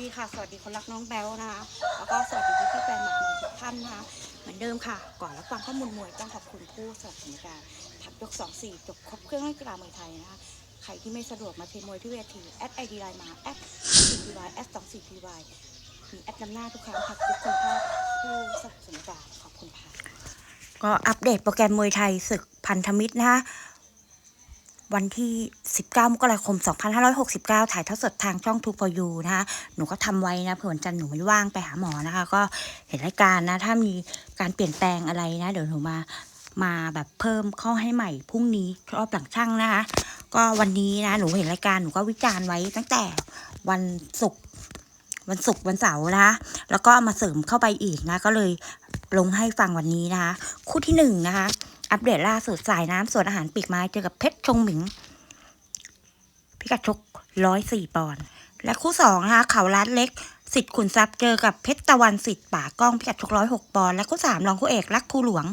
ดีค่ะ สวัสดีคนรักน้องแบลนะคะ แล้วก็สวัสดีพี่พี่แฟนหมัดมวยทุกท่านนะคะ เหมือนเดิมค่ะ ก่อนรับฟังข้อมูลมวยต้องขอบคุณผู้สนับสนุนการทับยก2 4จบครบเครื่องเล่นกีฬามวยไทยนะคะ ใครที่ไม่สะดวกมาเทรนมวยที่เวทีแอดไอดีไลน์มาแอด4 p y แอด2 4 p y มีแอดนำหน้าทุกครั้งค่ะทุกคนภาพผู้สนับสนุนการขอบคุณค่ะ ก็อัปเดตโปรแกรมมวยไทยศึกพันธมิตรนะคะ วันที่ 19 มกราคม 2569 ถ่ายทอดสดทางช่องทูพยูนะคะ หนูก็ทำไว้นะเผื่อวันจันทร์หนูไม่ว่างไปหาหมอนะคะ ก็เห็นรายการนะ ถ้ามีการเปลี่ยนแปลงอะไรนะ เดี๋ยวหนูมามาแบบเพิ่มเข้าให้ใหม่พรุ่งนี้รอบหลังช่างนะคะ ก็วันนี้นะหนูเห็นรายการหนูก็วิจารณ์ไว้ตั้งแต่วันศุกร์วันศุกร์วันเสาร์นะคะแล้วก็มาเสริมเข้าไปอีกนะ ก็เลยลงให้ฟังวันนี้นะคะ คู่ที่หนึ่งนะคะ อัปเดตล่าสุดสายน้ำสวนอาหารปีกไม้เจอกับเพชรชงหมิง พิกัดชกร้อยสี่ปอนด์และคู่สองนะคะเขาล้านเล็กสิทธิ์ขุนทรัพย์เจอกับเพชรตะวันสิทธิ์ป่ากล้องพิกัดชกร้อยหกปอนด์และคู่สามรองคู่เอกรักภูหลวง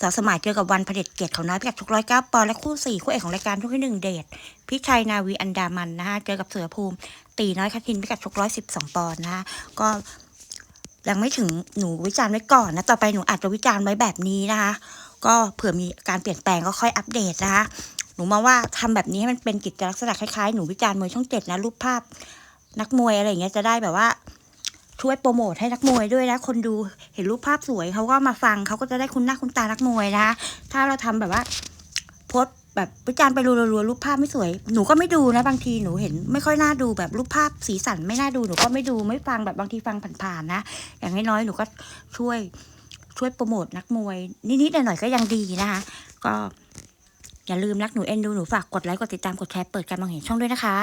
สาวสมัยเจอกับวันเผด็จเกียรติเขาน้อยพิกัดชกร้อยเก้าปอนด์และคู่สี่คู่เอกของรายการทุกที่หนึ่งเดชพิชัยนาวีอันดามันนะคะเจอกับเสือภูมิ ตีน้อยคทินพิกัดชกร้อยสิบสองปอนด์นะคะก็ยังไม่ถึงหนูวิจารณ์ไว้ก่อนนะต่อไปหนูอาจจะวิจารณ์ไว้แบบนี้นะคะ ก็เผื่อมีการเปลี่ยนแปลงก็ค่อยอัปเดตนะคะหนูมองว่าทำแบบนี้ให้มันเป็นกิจลักษณะคล้ายๆหนูวิจารณ์มวยช่องเจ็ดนะรูปภาพนักมวยอะไรอย่างเงี้ยจะได้แบบว่าช่วยโปรโมทให้นักมวยด้วยนะ คนดูเห็นรูปภาพสวยเขาก็มาฟังเขาก็จะได้คุ้นหน้าคุ้นตานักมวยนะคะถ้าเราทำแบบว่าโพสแบบวิจารณ์ไปรัวๆรูปภาพไม่สวย หนูก็ไม่ดูนะบางทีหนูเห็นไม่ค่อยน่าดูแบบรูปภาพสีสันไม่น่าดูหนูก็ไม่ดูไม่ฟังแบบบางทีฟังผ่านๆนะ อย่างน้อยๆหนูก็ช่วย ช่วยโปรโมทนักมวย นิดๆหน่อยๆก็ยังดีนะคะ ก็อย่าลืมรักหนูเอ็นดูหนูฝากกดไลค์กดติดตามกดแชร์เปิดการมองเห็นช่องด้วยนะคะ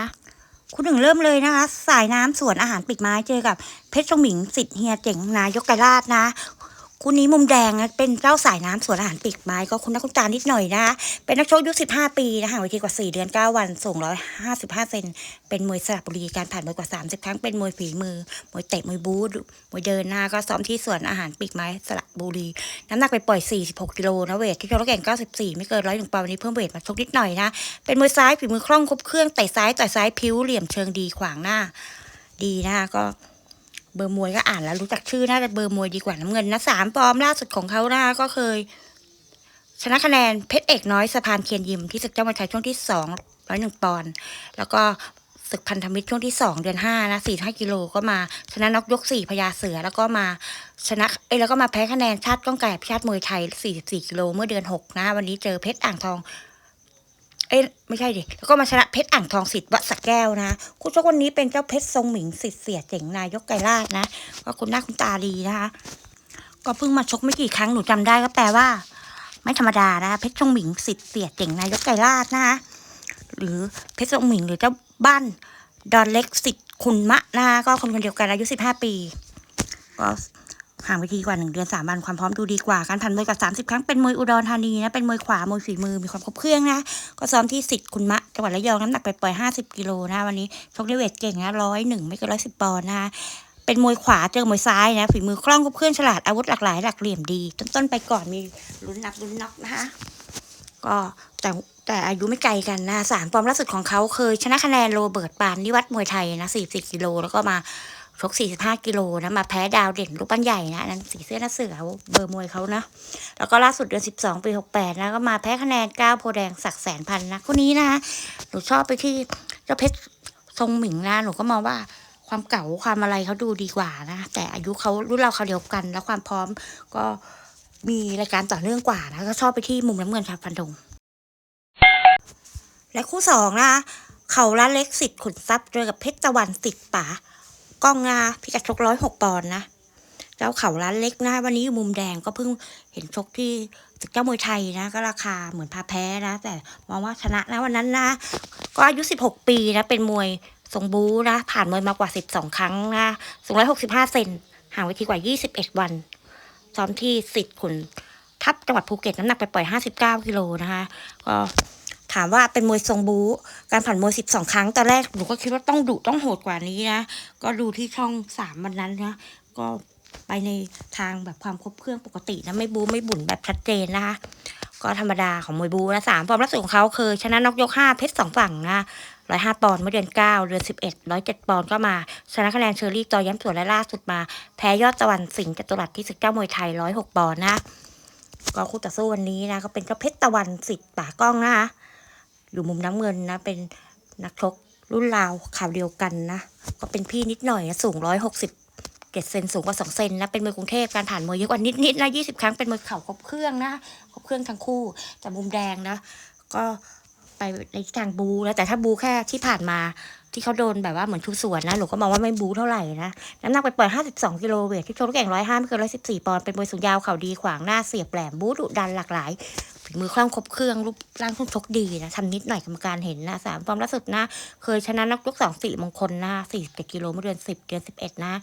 คุณหนึ่งเริ่มเลยนะคะ สายน้ำสวนอาหารปิกไม้เจอกับเพชรชงหมิงสิทธิ์เฮียเจ๋งนายกไกรราชนะ คู่นี้มุมแดงนะเป็นเจ้าสายน้ำสวนอาหารปีกไม้ก็คุณนักคุณตานิดหน่อยนะ เป็นนักชกอายุ15 ปีนะห่างเวทีกว่า 4 เดือน 9 วันสูง155 เซนเป็นมวยสระบุรีการผ่านมวยกว่า 30 ครั้งเป็นมวยฝีมือมวยเตะมวยบู๊มวยเดินหน้าก็ซ้อมที่สวนอาหารปีกไม้สระบุรี น้ำหนักไปปล่อย 46 กิโลนะเวทที่ชกแล้วแก่ง94 ไม่เกินร้อยหนึ่งปอนด์วันนี้เพิ่มเวทมาชกนิดหน่อยนะเป็นมวยซ้ายฝีมือคล่องครบเครื่องเตะซ้ายต่อยซ้ายพิ้วเหลี่ยมเชิงดีขวางหน้า ดีนะคะก็ เบอร์มวยก็อ่านแล้วรู้จักชื่อน่าจะเบอร์มวยดีกว่าน้ำเงินนะสามปอมล่าสุดของเขานะคะก็เคย ชนะคะแนนเพชรเอกน้อยสะพานเทียนยิมที่ศึกเจ้ามวยไทยช่วงที่สองร้อยหนึ่งปอนด์แล้วก็ศึกพันธมิตรช่วงที่สองเดือนห้านะสี่ห้ากิโลก็มาชนะนกยกสี่พญาเสือ แล้วก็มาชนะเอ้แล้วก็มาแพ้คะแนนชาติก้องไก่ชาติมวยไทยสี่สิบสี่กิโลเมื่อเดือนหกนะ วันนี้เจอเพชรอ่างทอง เอ้ยไม่ใช่ดิ แล้วก็มาชนะเพชรอ่างทองสิทธิ์วัดสักแก้วนะ คู่ชกวันนี้เป็นเจ้าเพชรทรงหมิงสิทธิ์เสียเจ๋งนายกไกรราชนะก็คุณหน้าคุณตาดีนะคะ ก็เพิ่งมาชกไม่กี่ครั้งหนูจำได้ก็แปลว่า ไม่ธรรมดานะคะเพชรทรงหมิงสิทธิ์เสียเจ๋งนายกไกรราชนะคะหรือเพชรทรงหมิงหรือเจ้าบ้านดอนเล็กสิทธิ์คุณมะนะคะก็คนคนเดียวกันอายุสิบห้าปีก็ ห่างไปทีกว่าหนึ่งเดือนสามวันความพร้อมดูดีกว่าการผ่านมวยกับสามสิบครั้งเป็นมวยอุดรธานีนะเป็นมวยขวามวยฝีมือมีความครบเครื่องนะก็ซ้อมที่สิทธิ์คุณมะจังหวัดระยองน้ำหนักไปปล่อยห้าสิบกิโลนะวันนี้ชกได้เวทเก่งนะร้อยหนึ่งไม่เกินร้อยสิบปอนด์นะคะเป็นมวยขวาเจอมวยซ้ายนะฝีมือคล่องครบเครื่องฉลาดอาวุธหลากหลายหลักเหลี่ยมดีต้นๆไปก่อนมีลุ้นนับลุ้นน็อกนะคะก็แต่แต่อายุไม่ไกลกันนะสามฟอร์มล่าสุดของเขาเคยชนะคะแนนโรเบิร์ตปานนิวัฒน์มวยไทยนะสี่สิบกิโลแล้วก็มา ชกสี่สิบห้ากิโลนะมาแพ้ดาวเด่นรูปปั้นใหญ่นะนั้นสีเสื้อหน้าเสือเบอร์มวยเขานะ แล้วก็ล่าสุดเดือน 12 ปี 68 นะก็มาแพ้คะแนนก้าโพแดงศักแสนพันนะคนนี้นะคะหนูชอบไปที่เจ้าเพชรทรงหมิงนะหนูก็มองว่าความเก่าความอะไรเขาดูดีกว่านะ แต่อายุเขารุ่นเราเขาเดียวกัน แล้วความพร้อมก็มีรายการต่อเนื่องกว่านะก็ชอบไปที่มุมน้ำเงินครับฟันธงและคู่สองนะคะเขาละเล็กสิทธิ์ขุนทรัพย์เจอกับเพชรตะวันสิทธิ์ป๋า กล้องงาพิกัดชกร้อยหกปอนด์นะเจ้าเขาร้านเล็กนะ วันนี้อยู่มุมแดงก็เพิ่งเห็นชกที่ศึกเจ้ามวยไทยนะ ก็ราคาเหมือนพาแพ้นะ แต่มองว่าชนะนะวันนั้นนะ ก็อายุ16ปีนะ เป็นมวยทรงบูนะ ผ่านมวยมากว่า12ครั้งนะสูง165เซนห่างเวทีกว่า21วันซ้อมที่สิทธิ์ขุนทัพจังหวัดภูเก็ตน้ำหนักไปปล่อย59กิโลนะคะ ก็ามว่าเป็นมวยทรงบูการผ่านมวย 12 ครั้งตอนแรกหนูก็คิดว่าต้องดุต้องโหดกว่านี้นะ ก็ดูที่ช่อง 3 วันนั้นนะ ก็ไปในทางแบบความครบเครื่องปกตินะ ไม่บูไม่บุ่นแบบชัดเจนนะคะก็ธรรมดาของมวยบูนะสามฟอร์มล่าสุดของเขาคือ ชนะนกยกห้าเพชรสองฝั่งนะร้อยห้าปอนด์เมื่อเดือนเก้าเดือนสิบเอ็ดร้อยเจ็ดปอนด์ก็มา ชนะคะแนนเชอรี่จอย้ำสวนและล่าสุดมา แพ้ยอดตะวันสิงห์จตุรัสที่ศึกเจ้ามวยไทยร้อยหกปอนด์นะ ก็คู่ต่อสู้วันนี้นะก็เป็นเจ้าเพชรตะวันสิทธิ์ป่ากล้องนะคะ อยู่มุมน้ำเงินนะ เป็นนักชกรุ่นราวข่าวเดียวกันนะ ก็เป็นพี่นิดหน่อยนะสูงร้อยหกสิบเจ็ดเซนสูงกว่าสองเซนนะ เป็นมวยกรุงเทพการผ่านมวยเยอะกว่านิดๆนะยี่สิบครั้งเป็นมวยเข่าครบเครื่องนะครบเครื่องทั้งคู่แต่มุมแดงนะ ก็ไปในทางบูแล้วแต่ถ้าบูแค่ที่ผ่านมาที่เขาโดนแบบว่าเหมือนชูสวนนะหนูก็มองว่าไม่บูเท่าไหร่นะน้ำหนักไปเปล่อยห้าสิบสองกิโลเวทที่โชว์ลูกแก่งร้อยห้าไม่เกินร้อยสิบสี่ปอนด์เป็นมวยสูงยาวเข่าดีขวางหน้าเสียบแหลมบูดุดันหลากหลาย ฝีมือคล่องครบเครื่องรูปร่างทุ่งชกดีนะทำนิดหน่อยกรรมการเห็นนะสามฟอร์มล่าสุดนะ เคยชนะนักยกสองสี่มงคลนะสี่สิบเจ็ดกิโลเมื่อเดือนสิบเดือนสิบเอ็ดนะ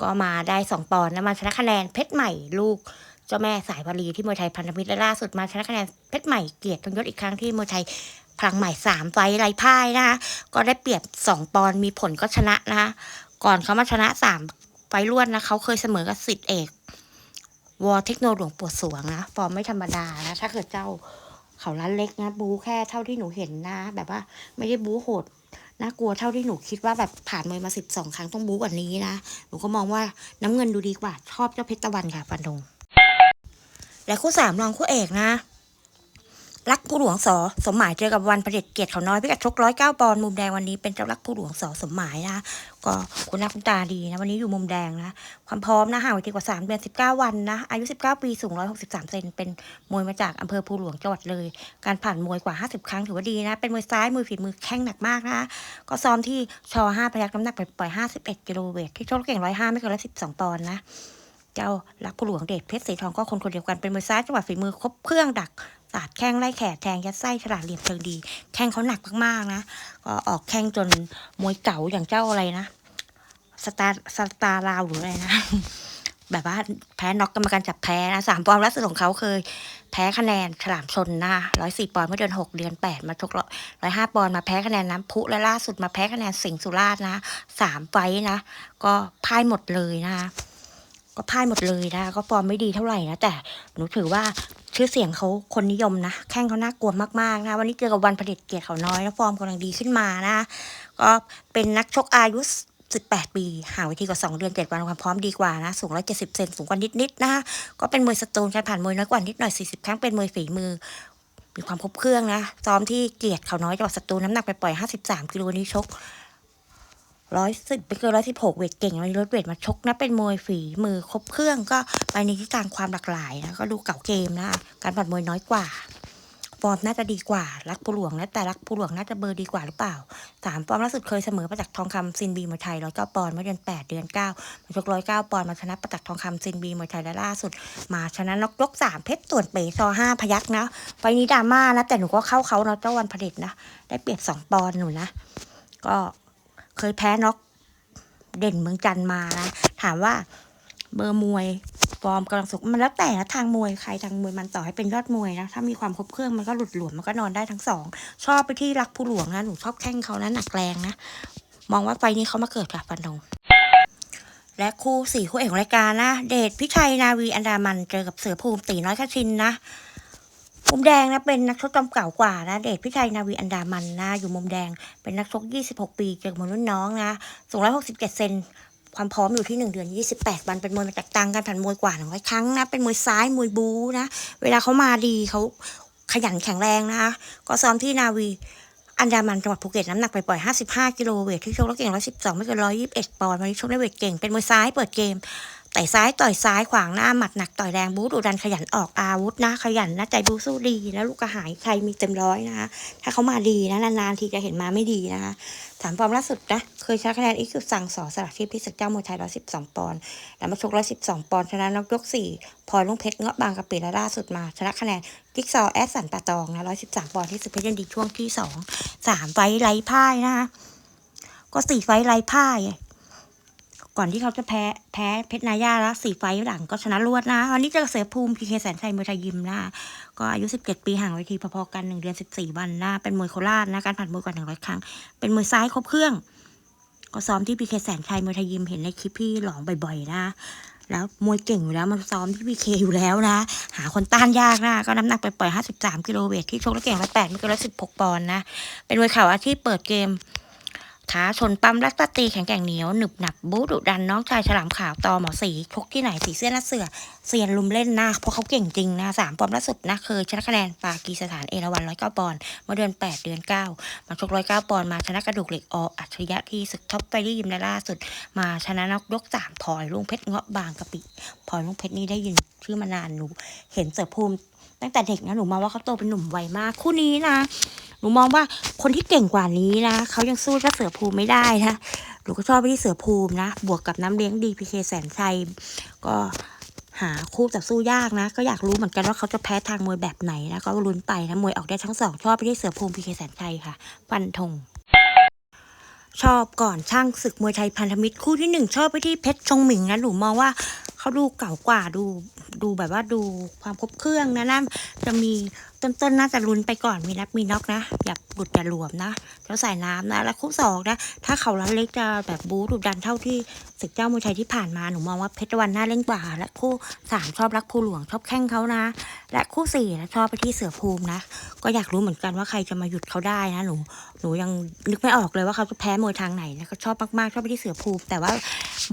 ก็มาได้สองปอนด์นะมาชนะคะแนนเพชรใหม่ลูกเจ้าแม่สายพารีที่มวยไทยพันธมิตรและล่าสุดมาชนะคะแนนเพชรใหม่เกียรติทงยศอีกครั้งที่มวยไทยพลังใหม่สามไฟไรพ่ายนะคะก็ได้เปรียบสองปอนด์มีผลก็ชนะนะคะก่อนเขามาชนะสามไฟท์รวดนะเขาเคยเสมอกับสิทธิเอก วอเทคโนหลวงปวดสวงนะ ฟอร์มไม่ธรรมดานะ ถ้าเกิดเจ้าเขาล้านเล็กนะ บูแค่เท่าที่หนูเห็นนะ แบบว่าไม่ได้บูโหดน่ากลัวเท่าที่หนูคิดว่าแบบผ่านมวยมาสิบสองครั้งต้องบูกว่านี้นะ หนูก็มองว่าน้ำเงินดูดีกว่า ชอบเจ้าเพชรตะวันค่ะฟันธงและคู่สามรองคู่เอกนะ รักผู้หลวงสอสมหมายเจอกับวันประเด็จเกียรติเขาน้อยพิกัดชกร้อยเก้าปอนด์มุมแดงวันนี้เป็นเจ้ารักผู้หลวงสอสมหมายนะก็คุณหน้าคุณตาดีนะวันนี้อยู่มุมแดงนะความพร้อมนะห่างไปทีกว่าสามเดือนสิบเก้าวันนะอายุสิบเก้าปีสูงร้อยหกสิบสามเซนเป็นมวยมาจากอำเภอภูหลวงจังหวัดเลย การผ่านมวยกว่าห้าสิบครั้งถือว่าดีนะ เป็นมวยซ้ายมวยฝีมือแข้งหนักมากนะก็ซ้อมที่ชอห้าพยักน้ำหนักไปปล่อยห้าสิบเอ็ดกิโลเวทที่ชคเก่งร้อยห้าไม่เกินร้อยสิบสองปอนด์นะเจ้ารักผู้หลวงเดชเพชรสีทองก็คนคนเดียวกันเป็นมวยซ้ายจังหวะฝีมือครบเครื่องดัก สาดแข้งไล่แขนแทงยัดไส้ฉลาดเหลี่ยมเชิงดี แข้งเขาหนักมากๆนะก็ออกแข้งจนมวยเก่าอย่างเจ้าอะไรนะสตาร์สตาร์ลาวหรืออะไรนะแบบว่าแพ้น็อกกรรมการจับแพ้นะสามปอนด์ล่าสุดของเขาเคยแพ้คะแนนฉลามชนนะร้อยสี่ปอนด์เมื่อเดือนหกเดือนแปดมาชกร้อยห้าปอนด์มาแพ้คะแนนน้ำพุและล่าสุดมาแพ้คะแนนสิงห์สุราษฎร์นะสามไฟนะ ก็พ่ายหมดเลยนะคะ ก็พ่ายหมดเลยนะ ก็ฟอร์มไม่ดีเท่าไหร่นะ แต่หนูถือว่าชื่อเสียงเขาคนนิยมนะ แข้งเขาน่ากลัวมากๆนะวันนี้เจอกับวันผลิตเกียรติเขาน้อยนะฟอร์มกำลังดีขึ้นมานะ ก็เป็นนักชกอายุ18 ปีห่างไปทีกว่า 2 เดือน 7 วันความพร้อมดีกว่านะ สูง 170 เซนสูงกว่านิด ๆ นะคะก็เป็นมวยสตูนการผ่านมวยน้อยกว่านิดหน่อย 40 ครั้งเป็นมวยฝีมือ มีความครบเครื่องนะ ซ้อมที่เกียรติเขาน้อยจังหวัดสตูลน้ำหนักไปปล่อย 53 กิโลนี้ชก ร้อยสิบไปเกินร้อยสิบหกเวทเก่งวันนี้ลดเวทมาชกนะ เป็นมวยฝีมือครบเครื่องก็ไปในทิศทางความหลากหลายนะ ก็ดูเก่าเกมนะ การผัดมวยน้อยกว่า ฟอร์มน่าจะดีกว่า รักผู้หลวงนะแต่รักผู้หลวงน่าจะเบอร์ดีกว่าหรือเปล่าสามฟอร์มล่าสุดเคยเสมอประจักษ์ทองคำซินบีมวยไทยร้อยเก้าปอนด์เมื่อเดือนแปดเดือนเก้ามาชกร้อยเก้าปอนด์มาชนะประจักษ์ทองคำซินบีมวยไทยและล่าสุด มาชนะนกยกสามเพชรส่วนเป๋ซอห้าพยักนะไฟนี้ดราม่านะแต่หนูก็เข้าเขาเนาะเจ้าวันผลิตนะ ได้เปรียบสองปอนด์หนูนะ ก็ เคยแพ้น็อกเด่นเมืองจันมานะถามว่าเบอร์มวยฟอร์มกำลังสุกมันแล้วแต่นะทางมวยใครทางมวยมันต่อให้เป็นยอดมวยนะถ้ามีความครบเครื่องมันก็หลุดหลวมมันก็นอนได้ทั้งสองชอบไปที่รักผู้หลวงนะหนูชอบแข้งเขานะหนักแรงนะมองว่าไฟนี้เขามาเกิดกับฟันธงและคู่สี่คู่เอกของรายการนะ เดชพิชัยนาวีอันดามันเจอกับเสือภูมิตีน้อยคชินนะ มุมแดงนะเป็นนักชกจอมเก่ากว่านะเดชพิชัยนาวีอันดามันนะอยู่มุมแดงเป็นนักชก 26 ปีเจอกับมวยรุ่นน้องนะสูง167เซนความพร้อมอยู่ที่ 1 เดือน 28 วันเป็นมวยมาจากตังการผ่านมวยกว่า100ครั้งนะ เป็นมวยซ้ายมวยบูนะ เวลาเขามาดีเขาขยันแข็งแรงนะคะก็ซ้อมที่นาวี อันดามันจังหวัดภูเก็ตน้ำหนักไปปล่อย 55 กิโลเวทที่ชกแล้วเก่ง 112 ไม่เกิน 121 ปอนด์วันนี้ชกได้เวทเก่งเป็นมวยซ้ายเปิดเกม ต่ซ้ายต่อยซ้ายขวางหน้าหมัดหนักต่อยแรงบู๊ดุดันขยันออกอาวุธนะขยันนะใจบูสู้ดีนะลูกกระหายใครมีเต็มร้อยนะคะ ถ้าเขามาดีนะนานๆทีจะเห็นมาไม่ดีนะคะถามฟอร์มล่าสุดนะเคยชนะคะแนนอีกคือสั่งสอสลักที่พิษเจ้ามวยไทย112ปอนด์แล้วมาชก112ปอนด์ชนะนกยก4พลอยลุงเพชรเงาะบางกะปิและล่าสุดมาชนะคะแนนจิ๊กซอว์แอสสันปาตองนะ113ปอนด์ที่สุดเพชรยินดีช่วงที่2 3ไฟท์ไร้พ่ายนะคะก็4ไฟไร้พ่าย ก่อนที่เขาจะแพ้แพ้เพชรนายาแล้วสี่ไฟหลังก็ชนะรวดนะวันนี้เจอเสือภูมิพีเคแสนชัยมวยไทยยิมนะก็อายุ 17 ปีห่างเวทีพอๆกัน 1 เดือน 14 วันนะเป็นมวยโคราชนะการผ่านมวยกว่า100 ครั้ง เป็นมวยซ้ายครบเครื่อง ก็ซ้อมที่พีเคแสนชัยมวยไทยยิมเห็นในคลิปพี่หลองบ่อยๆนะแล้วมวยเก่งอยู่แล้วมันซ้อมที่พีเคอยู่แล้วนะ หาคนต้านยากนะ ก็น้ำหนักไปปล่อย 53 กิโลเวทที่ชกแล้วเก่งร้อยแปดไม่เกินร้อยสิบหกปอนด์นะ เป็นมวยเข่าอาชีพเปิดเกม ท้าชนปั๊มรัตตีแข็งแกร่งเหนียวหนึบหนับบูดุดันน้องชายฉลามขาวตอหมอสีชกที่ไหนสีเสื้อน้าเสือเซียนลุมเล่นนะเพราะเขาเก่งจริงนะสามปอมล่าสุดนะเคยชนะคะแนนปากีสถานเอราวันร้อยเก้าปอนด์เมื่อเดือนแปดเดือนเก้ามาชกร้อยเก้าปอนด์มาชนะกระดูกเหล็กออัจฉริยะที่ศึกท็อปไปได้ยิมในล่าสุด มาชนะนกยกสามพลอยลุงเพชรเงาะบางกะปิพลอยลุงเพชรนี่ได้ยินชื่อมานานหนูเห็นเสือภูมิตั้งแต่เด็กนะหนูมองว่าเขาโตเป็นหนุ่มไวมากคู่นี้นะ หนูมองว่าคนที่เก่งกว่านี้นะเขายังสู้เจ้าเสือภูมิไม่ได้นะหนูก็ชอบไปที่เสือภูมินะ บวกกับน้ำเลี้ยงดีพีเคแสนชัยก็หาคู่จับสู้ยากนะ ก็อยากรู้เหมือนกันว่าเขาจะแพ้ทางมวยแบบไหนนะก็ลุ้นไปนะมวยออกได้ทั้งสองชอบไปที่เสือภูมิพีเคแสนชัยค่ะฟันธงชอบก่อนช่างศึกมวยไทยพันธมิตรคู่ที่หนึ่งชอบไปที่เพชรชงหมิงนะหนูมองว่าเขาดูเก่ากว่าดูดูแบบว่าดูความครบเครื่องนะน่าจะมี ต้นๆน่าจะลุ้นไปก่อนมีนับมีน็อกนะ อย่าหลุดอย่าหลวมนะแล้วใส่น้ำนะ แล้วคู่สองนะ ถ้าเขาลันเล็กจะแบบบู๊ดุดันเท่าที่ศึกเจ้ามวยไทยที่ผ่านมาหนูมองว่าเพชรวันน่าเล่นกว่า และคู่สามชอบรักภูหลวงชอบแข้งเขานะ และคู่สี่นะชอบไปที่เสือภูมินะ ก็อยากรู้เหมือนกันว่าใครจะมาหยุดเขาได้นะหนูหนูยังนึกไม่ออกเลยว่าเขาจะแพ้มวยทางไหนนะก็ชอบมากๆชอบไปที่เสือภูมิ แต่ว่า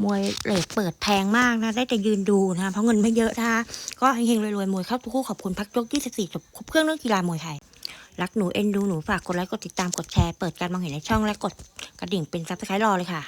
มวยเลทเปิดแพงมากนะได้แต่ยืนดูนะเพราะเงินไม่เยอะนะคะก็เฮงๆรวยๆมวยเข้าทุกคู่ขอบคุณพักยก24จบครบเครื่องเรื่องกีฬามวยไทย รักหนูเอ็นดูหนูฝากกดไลค์กดติดตามกดแชร์เปิดการมองเห็นในช่องและกดกระดิ่งเป็นซับสไครต์รอเลยค่ะ